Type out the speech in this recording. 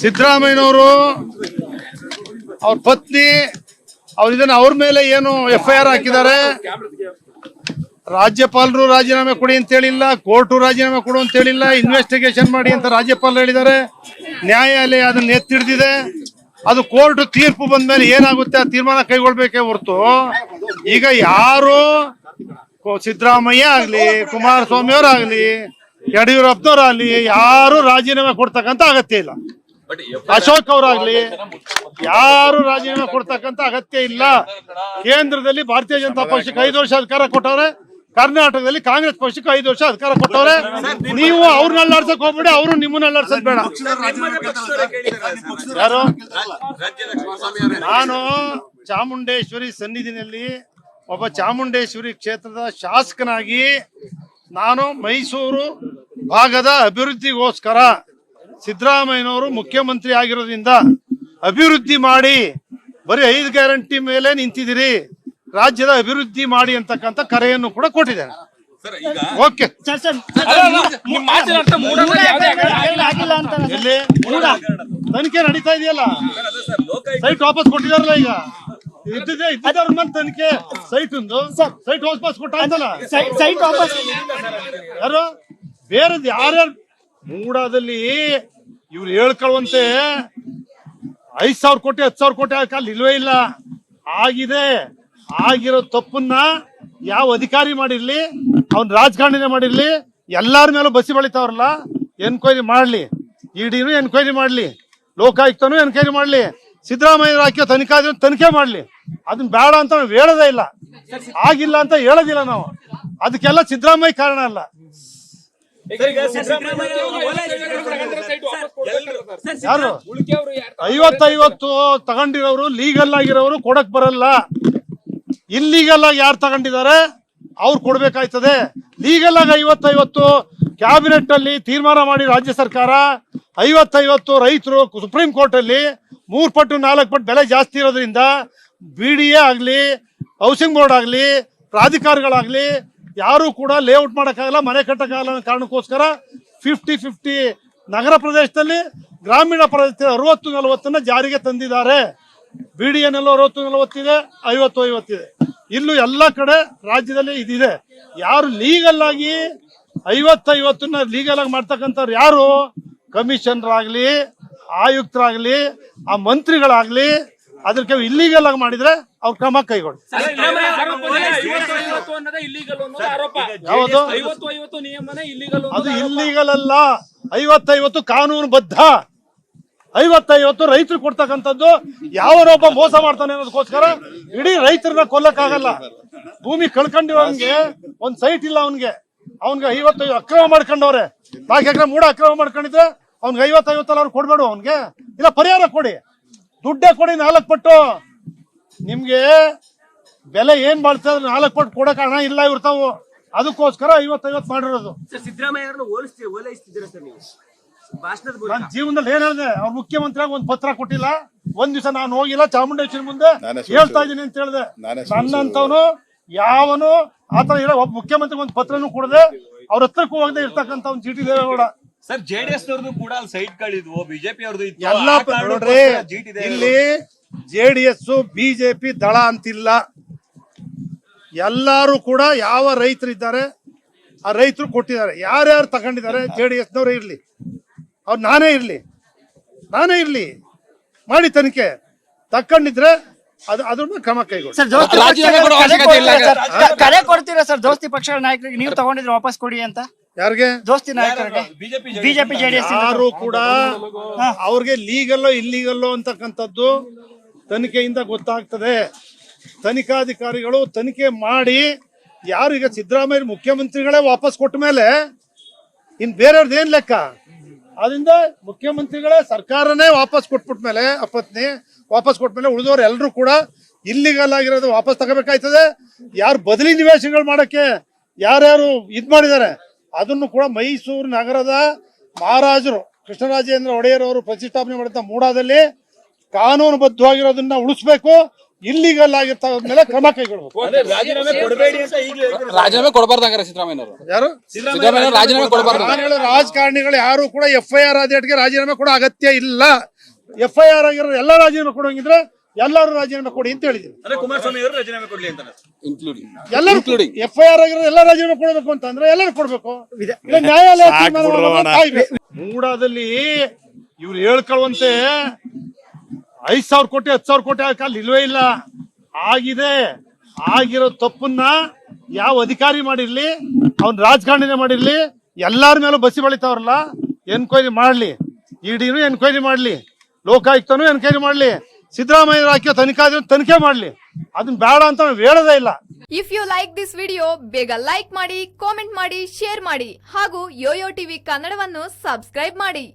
ಸಿದ್ದರಾಮಯ್ಯನವರು ಅವ್ರ ಪತ್ನಿ, ಅವ್ರ ಇದನ್ನ ಅವ್ರ ಮೇಲೆ ಏನು ಎಫ್ ಐ ಆರ್ ಹಾಕಿದ್ದಾರೆ? ರಾಜ್ಯಪಾಲರು ರಾಜೀನಾಮೆ ಕೊಡಿ ಅಂತ ಹೇಳಿಲ್ಲ, ಕೋರ್ಟು ರಾಜೀನಾಮೆ ಕೊಡು ಅಂತ ಹೇಳಿಲ್ಲ ಇನ್ವೆಸ್ಟಿಗೇಷನ್ ಮಾಡಿ ಅಂತ ರಾಜ್ಯಪಾಲರು ಹೇಳಿದ್ದಾರೆ. ನ್ಯಾಯಾಲಯ ಅದನ್ನ ಎತ್ತಿಡ್ದಿದೆ. ಅದು ಕೋರ್ಟ್ ತೀರ್ಪು ಬಂದ ಮೇಲೆ ಏನಾಗುತ್ತೆ? ಆ ತೀರ್ಮಾನ ಕೈಗೊಳ್ಬೇಕೇ ಹೊರತು ಈಗ ಯಾರು ಸಿದ್ದರಾಮಯ್ಯ ಆಗ್ಲಿ ಕುಮಾರಸ್ವಾಮಿ ಅವರಾಗ್ಲಿ ಯಡಿಯೂರಪ್ಪನವರಾಗ್ಲಿ ಯಾರು ರಾಜೀನಾಮೆ ಕೊಡ್ತಕ್ಕಂತ ಅಗತ್ಯ ಇಲ್ಲ. ಅಶೋಕ್ ಅವರಾಗ್ಲಿ ಯಾರು ರಾಜೀನಾಮೆ ಕೊಡ್ತಕ್ಕಂತ ಅಗತ್ಯ ಇಲ್ಲ. ಕೇಂದ್ರದಲ್ಲಿ ಭಾರತೀಯ ಜನತಾ ಪಕ್ಷಕ್ಕೆ ಐದು ವರ್ಷ ಅಧಿಕಾರ ಕೊಟ್ಟವ್ರೆ. ಕರ್ನಾಟಕದಲ್ಲಿ ಕಾಂಗ್ರೆಸ್ ಪಕ್ಷಕ್ಕೆ ಐದು ವರ್ಷ ಅಧಿಕಾರ ಕೊಟ್ಟವ್ರೆ. ನೀವು ಅವ್ರನ್ನ ಅಲ್ಲಾಡ್ಸಕ್ ಹೋಗ್ಬೇಡಿ ಅವರು ನಿಮ್ಮನ್ನ ಅಲ್ಲಾಡ್ಸಕ್ ಬೇಡ. ಯಾರು? ನಾನು ಚಾಮುಂಡೇಶ್ವರಿ ಸನ್ನಿಧಿನಲ್ಲಿ ಒಬ್ಬ ಚಾಮುಂಡೇಶ್ವರಿ ಕ್ಷೇತ್ರದ ಶಾಸಕನಾಗಿ ನಾನು ಮೈಸೂರು ಭಾಗದ ಅಭಿವೃದ್ಧಿಗೋಸ್ಕರ ಸಿದ್ದರಾಮಯ್ಯನವರು ಮುಖ್ಯಮಂತ್ರಿ ಆಗಿರೋದ್ರಿಂದ ಅಭಿವೃದ್ಧಿ ಮಾಡಿ ಬರೀ ಐದು ಗ್ಯಾರಂಟಿ ಮೇಲೆ ನಿಂತಿದ್ದೀರಿ. ರಾಜ್ಯದ ಅಭಿವೃದ್ಧಿ ಮಾಡಿ ಅಂತಕ್ಕಂಥ ಕರೆಯನ್ನು ಕೂಡ ಕೊಟ್ಟಿದ್ದಾರೆ. ಓಕೆ. ಎಲ್ಲಿ? ತನಿಖೆ ನಡೀತಾ ಇದೆಯಲ್ಲ? ಸೈಟ್ ವಾಪಸ್ ಕೊಟ್ಟಿದಾರಲ್ಲ ಈಗ? ಇದ್ದಿದೆ ಇದ್ದಿದ್ದವ್ರ ಮೇಲೆ ತನಿಖೆ. ಸೈಟ್ ಒಂದು. ಸೈಟ್ ವಾಪಸ್ ಸೈಟ್ ವಾಪಸ್ ಯಾರು? ಬೇರೆ ಯಾರ್ಯಾರು ಮೂಡಾದಲ್ಲಿ ಇವ್ರು ಹೇಳ್ಕೊಳ್ಳುವಂತೆ ಐದ್ ಸಾವಿರ ಕೋಟಿ, ಹತ್ತು ಸಾವಿರ ಕೋಟಿ ಹಾಕಲ್ಲಿ ಇಲ್ವೇ ಇಲ್ಲ. ಆಗಿದೆ. ಆಗಿರೋ ತಪ್ಪನ್ನ ಯಾವ ಅಧಿಕಾರಿ ಮಾಡಿರ್ಲಿ, ಅವ್ನ ರಾಜಕಾರಣಿನೇ ಮಾಡಿರ್ಲಿ, ಎಲ್ಲಾರ ಮೇಲೂ ಬಸಿ ಬಳಿತಾವ್ರಲ್ಲ, ಎನ್ಕ್ವೈರಿ ಮಾಡ್ಲಿ. ಇಡಿನೂ ಎನ್ಕ್ವೈರಿ ಮಾಡ್ಲಿ. ಲೋಕಾಯುಕ್ತನೂ ಎನ್ಕ್ವೈರಿ ಮಾಡ್ಲಿ. ಸಿದ್ದರಾಮಯ್ಯ ಹಾಕಿ ತನಿಖಾ ತನಿಖೆ ಮಾಡ್ಲಿ. ಅದನ್ನ ಬೇಡ ಅಂತ ನಾವು ಹೇಳೋದೇ ಇಲ್ಲ. ಆಗಿಲ್ಲ ಅಂತ ಹೇಳೋದಿಲ್ಲ ನಾವು. ಅದಕ್ಕೆಲ್ಲ ಸಿದ್ದರಾಮಯ್ಯ ಕಾರಣ ಅಲ್ಲ. ಯಾರು? ಐವತ್ತೈವತ್ತು ತಗೊಂಡಿರೋರು ಲೀಗಲ್ ಆಗಿರೋರು ಕೊಡಕ್ ಬರಲ್ಲ. ಇಲ್ಲೀಗಲ್ ಆಗಿ ಯಾರು ತಗೊಂಡಿದ್ದಾರೆ? ಅವ್ರು ಕೊಡ್ಬೇಕಾಯ್ತದೆ. ಲೀಗಲ್ ಆಗಿ ಐವತ್ತೈವತ್ತು ಕ್ಯಾಬಿನೆಟ್ ಅಲ್ಲಿ ತೀರ್ಮಾನ ಮಾಡಿ ರಾಜ್ಯ ಸರ್ಕಾರ. ಐವತ್ತೈವತ್ತು ರೈತರು ಸುಪ್ರೀಂ ಕೋರ್ಟ್ ಅಲ್ಲಿ ಮೂರ್ ಪಟ್ಟು ನಾಲ್ಕು ಪಟ್ಟು ಬೆಲೆ ಜಾಸ್ತಿ ಇರೋದ್ರಿಂದ ಬಿ ಡಿ ಎ ಆಗ್ಲಿ ಹೌಸಿಂಗ್ ಬೋರ್ಡ್ ಆಗ್ಲಿ ಪ್ರಾಧಿಕಾರಗಳಾಗ್ಲಿ ಯಾರು ಕೂಡ ಲೇಔಟ್ ಮಾಡೋಕ್ಕಾಗಲ್ಲ, ಮನೆ ಕಟ್ಟೋಕ್ಕಾಗಲ್ಲ ಅನ್ನೋ ಕಾರಣಕ್ಕೋಸ್ಕರ ಫಿಫ್ಟಿ ಫಿಫ್ಟಿ ನಗರ ಪ್ರದೇಶದಲ್ಲಿ, ಗ್ರಾಮೀಣ ಪ್ರದೇಶದಲ್ಲಿ ಅರವತ್ತು ನಲವತ್ತನ್ನು ಜಾರಿಗೆ ತಂದಿದ್ದಾರೆ. ಬಿ ಡಿ ಎನ್ ಅರವತ್ತು ನಲವತ್ತಿದೆ ಐವತ್ತು ಐವತ್ತಿದೆ ಇಲ್ಲೂ ಎಲ್ಲ ಕಡೆ ರಾಜ್ಯದಲ್ಲಿ ಇದಿದೆ. ಯಾರು ಲೀಗಲ್ ಆಗಿ ಐವತ್ತೈವತ್ತನ್ನ ಲೀಗಲ್ ಆಗಿ ಮಾಡ್ತಕ್ಕಂಥವ್ರು ಯಾರು? ಕಮಿಷನರ್ ಆಯುಕ್ತರಾಗಲಿ, ಆ ಮಂತ್ರಿಗಳಾಗ್ಲಿ ಅದಕ್ಕೆ ಇಲ್ಲಿಗಲ್ ಆಗಿ ಮಾಡಿದ್ರೆ ಅವ್ರ ಕ್ರಮ ಕೈಗೊಳ್ಳಿ. ಅದು ಇಲ್ಲಿಗಲ್ ಅಲ್ಲ. ಐವತ್ತೈವತ್ತು ಕಾನೂನು ಬದ್ಧ ಐವತ್ತೈವತ್ತು ರೈತರು ಕೊಡ್ತಕ್ಕಂಥದ್ದು ಯಾವನೊಬ್ಬ ಮೋಸ ಮಾಡ್ತಾನೆ ಅನ್ನೋದಕ್ಕೋಸ್ಕರ ಇಡೀ ರೈತರನ್ನ ಕೊಲ್ಲಕ್ಕಾಗಲ್ಲ. ಭೂಮಿ ಕಳ್ಕೊಂಡಿರೋನ್ಗೆ ಒಂದ್ ಸೈಟ್ ಇಲ್ಲ ಅವನ್ಗೆ. ಅವನ್ಗೆ ಐವತ್ತೈದು ಅಕ್ರಮ ಮಾಡ್ಕೊಂಡವ್ರೆ. ನಾಲ್ಕು ಎಕರೆ ಮೂಡ ಅಕ್ರಮ ಮಾಡ್ಕೊಂಡಿದ್ರೆ ಅವ್ನ್ಗೆ ಐವತ್ತೈವತ್ತಲ್ಲ ಅವ್ರು ಕೊಡ್ಬೇಡ ಅವನ್ಗೆ. ಇಲ್ಲ ಪರಿಹಾರ ಕೊಡಿ. ದುಡ್ಡೇ ಕೊಡಿ ನಾಲ್ಕು ಪಟ್ಟು. ನಿಮ್ಗೆ ಬೆಲೆ ಏನ್ ಬಾಳ್ತದೆ ನಾಲ್ಕು ಪಟ್ಟು ಕೊಡಕ್ ಹಣ ಇಲ್ಲ ಇರ್ತಾವು ಅದಕ್ಕೋಸ್ಕರ ಐವತ್ತೈವತ್ತು ಮಾಡಿರೋದು. ಸರ್ ಸಿದ್ದರಾಮಯ್ಯ ಅವರನ್ನು ಹೋಲಿಸ್ತೀವಿ ಓಲೈಸ್ತಿದ್ದೀರಾ ಸರ್ ನೀವು? ಭಾಷಣದ ಮೂಲಕ. ನನ್ನ ಜೀವನದಲ್ಲಿ ಏನ್ ಹೇಳಿದೆ ಅವ್ರ ಮುಖ್ಯಮಂತ್ರಿಯಾಗ ಒಂದ್ ಪತ್ರ ಕೊಟ್ಟಿಲ್ಲ. ಒಂದ್ ದಿವಸ ನಾನು ಹೋಗಿಲ್ಲ ಚಾಮುಂಡೇಶ್ವರಿ ಮುಂದೆ ಹೇಳ್ತಾ ಇದೀನಿ ಅಂತ ಹೇಳಿದೆ. ನಾನೇ ನನ್ನಂತವನು ಯಾವನು ಆತರ ಇರೋ ಒಬ್ಬ ಮುಖ್ಯಮಂತ್ರಿ ಒಂದ್ ಪತ್ರನೂ ಕೊಡದೆ ಅವ್ರ ಹತ್ರಕ್ಕೂ ಹೋಗದೆ ಇರ್ತಕ್ಕಂತ ಒಂದು ಚೀಟಿ ದೇವೇಗೌಡ. ಸರ್ ಜೆಡಿಎಸ್ ನವ್ರದ್ದು ಕೂಡ ಅಲ್ಲಿ ಸೈಟ್ ಗಳಿದ್ವು ಬಿಜೆಪಿ ಅವ್ರದ್ದು ಇತ್ತು. ಎಲ್ಲ ಆ ಜೆ ನೋಡ್ರಿ ಜೀಟ್ ಇದೆ ಇಲ್ಲಿ ಜೆಡಿಎಸ್ ಬಿಜೆಪಿ ದಳ ಅಂತಿಲ್ಲ. ಎಲ್ಲಾರು ಕೂಡ ಯಾವ ರೈತರಿದ್ದಾರೆ ಆ ರೈತರು ಕೊಟ್ಟಿದ್ದಾರೆ. ಯಾರ್ಯಾರು ತಗೊಂಡಿದ್ದಾರೆ ಜೆಡಿಎಸ್ ನವರೇ ಇರ್ಲಿ. ಅವ್ರು ನಾನೇ ಇರ್ಲಿ. ನಾನೇ ಇರ್ಲಿ. ಮಾಡಿ ತನಿಖೆ. ತಕ್ಕೊಂಡಿದ್ರೆ ಅದು ಅದ್ರ ಮೇಲೆ ಕ್ರಮ ಕೈಗೊಳ್ಳಿ. ಸರ್ ದೋಸ್ತಿ ರಾಜೀನಾಮೆ ಕೊಡೋ ಪಕ್ಷಗಳ ಇಲ್ಲ. ಸರ್? ಕರೆ ಕೊಡ್ತೀರಾ ಸರ್? ದೋಸ್ತಿ ಪಕ್ಷಗಳ ನಾಯಕರಿಗೆ ನೀವು ತಗೊಂಡಿದ್ರೆ ವಾಪಸ್ ಕೊಡಿ ಅಂತ? ಯಾರಿಗೆ? ದೋಸ್ತಿ ನಾಯಕರಿಗೆ ಬಿಜೆಪಿ ಜೆಡಿಎಸ್ ಯಾರು ಕೂಡ ಅವ್ರಿಗೆ ಲೀಗಲ್ಲೋ ಇಲ್ಲೀಗಲ್ಲೋ ಅಂತಕ್ಕಂಥದ್ದು ತನಿಖೆಯಿಂದ ಗೊತ್ತಾಗ್ತದೆ. ತನಿಖಾಧಿಕಾರಿಗಳು ತನಿಖೆ ಮಾಡಿ ಯಾರು ಈಗ ಸಿದ್ದರಾಮಯ್ಯ ಮುಖ್ಯಮಂತ್ರಿಗಳೇ ವಾಪಸ್ ಕೊಟ್ಟ ಮೇಲೆ ಇನ್ ಬೇರೆಯವ್ರದ್ದು ಏನ್ ಲೆಕ್ಕ? ಅದರಿಂದ ಮುಖ್ಯಮಂತ್ರಿಗಳೇ ಸರ್ಕಾರನೇ ವಾಪಸ್ ಕೊಟ್ಬಿಟ್ಮೇಲೆ ಅಪತ್ನಿ ವಾಪಸ್ ಕೊಟ್ಮೇಲೆ ಉಳಿದವ್ರು ಎಲ್ಲರೂ ಕೂಡ ಇಲ್ಲಿಗಲ್ ಆಗಿರೋದು ವಾಪಸ್ ತಗೋಬೇಕಾಯ್ತದೆ. ಯಾರು ಬದಲಿ ನಿವೇಶನಗಳು ಮಾಡೋಕ್ಕೆ ಯಾರ್ಯಾರು ಇದು ಮಾಡಿದ್ದಾರೆ? ಅದನ್ನು ಕೂಡ ಮೈಸೂರು ನಗರದ ಮಹಾರಾಜರು ಕೃಷ್ಣರಾಜೇಂದ್ರ ಒಡೆಯರ್ ಅವರು ಪ್ರತಿಷ್ಠಾಪನೆ ಮಾಡಿದ ಮೂಡಾದಲ್ಲಿ ಕಾನೂನುಬದ್ಧವಾಗಿರೋದನ್ನ ಉಳಿಸ್ಬೇಕು ಇಲ್ಲಿಗಲ್ ಆಗಿರ್ತಾವ ಮೇಲೆ ಕ್ರಮ ಕೈಗೊಳ್ಬೇಕು. ರಾಜೀನಾಮೆ ಕೊಡಬಾರ್ದಂಗಾರೆ ಯಾರು? ಸಿದ್ದರಾಮಯ್ಯ ರಾಜೀನಾಮೆ ಕೊಡಬಾರ್ದು. ನಾನು ಹೇಳೋ ರಾಜಕಾರಣಿಗಳು ಯಾರು ಕೂಡ ಎಫ್ ಐ ಆರ್ ಆದೇಟ್ಗೆ ರಾಜೀನಾಮೆ ಕೊಡೋ ಅಗತ್ಯ ಇಲ್ಲ. ಎಫ್ ಐ ಆರ್ ಆಗಿರೋ ಎಲ್ಲ ರಾಜೀನಾಮೆ ಕೊಡೋಂಗಿದ್ರೆ ಎಲ್ಲರೂ ರಾಜೀನಾಮೆ ಕೊಡಿ ಅಂತ ಹೇಳಿದ್ರು ಅಂದ್ರೆ ಕುಮಾರಸ್ವಾಮಿ ಅವರು ರಾಜೀನಾಮೆ ಕೊಡ್ಲಿ ಅಂತ ಇನ್ಕ್ಲೂಡಿಂಗ್ ಎಲ್ಲರೂ Including. ಎಫ್ ಐ ಆರ್ ಆಗಿರೋ ಎಲ್ಲ ರಾಜೀನಾಮೆ ಕೊಡಬೇಕು ಅಂತಂದ್ರೆ ಎಲ್ಲರೂ ಕೊಡ್ಬೇಕು. ಇಲ್ಲ ನ್ಯಾಯಾಲಯ ತೀರ್ಮಾನ ಮಾಡೋದು ಕಾಯ್ಬೇಕು. ಮೂಡಾದಲ್ಲಿ ಇವ್ರು ಹೇಳ್ಕೊಳ್ಳುವಂತೆ ಐದ್ ಸಾವಿರ ಕೋಟಿ ಹತ್ತು ಸಾವಿರ ಕೋಟಿ ಹಾಕಿ ಅಲ್ಲಿ ಇಲ್ವೇ ಇಲ್ಲ. ಆಗಿದೆ. ಆಗಿರೋ ತಪ್ಪನ್ನ ಯಾವ ಅಧಿಕಾರಿ ಮಾಡಿರ್ಲಿ ಅವ್ನ ರಾಜಕಾರಣಿನೇ ಮಾಡಿರ್ಲಿ ಎಲ್ಲಾರ ಮೇಲೂ ಬಸಿ ಬಳಿತಾವ್ರಲ್ಲ ಎನ್ಕ್ವೈರಿ ಮಾಡ್ಲಿ. ಇಡಿನೂ ಎನ್ಕ್ವೈರಿ ಮಾಡ್ಲಿ. ಲೋಕಾಯುಕ್ತನೂ ಎನ್ಕ್ವೈರಿ ಮಾಡ್ಲಿ. ಸಿದ್ದರಾಮಯ್ಯ ಹಾಕಿ ತನಿಖಾ ತನಿಖೆ ಮಾಡ್ಲಿ. ಅದನ್ನ ಬೇಡ ಅಂತ ನಾವು ಹೇಳೋದೇ ಇಲ್ಲ. If you like this video ಬೇಗ ಲೈಕ್ ಮಾಡಿ ಕಾಮೆಂಟ್ ಮಾಡಿ ಶೇರ್ ಮಾಡಿ ಹಾಗೂ ಯೋಯೋ ಟಿವಿ ಕನ್ನಡವನ್ನು ಸಬ್ಸ್ಕ್ರೈಬ್ ಮಾಡಿ.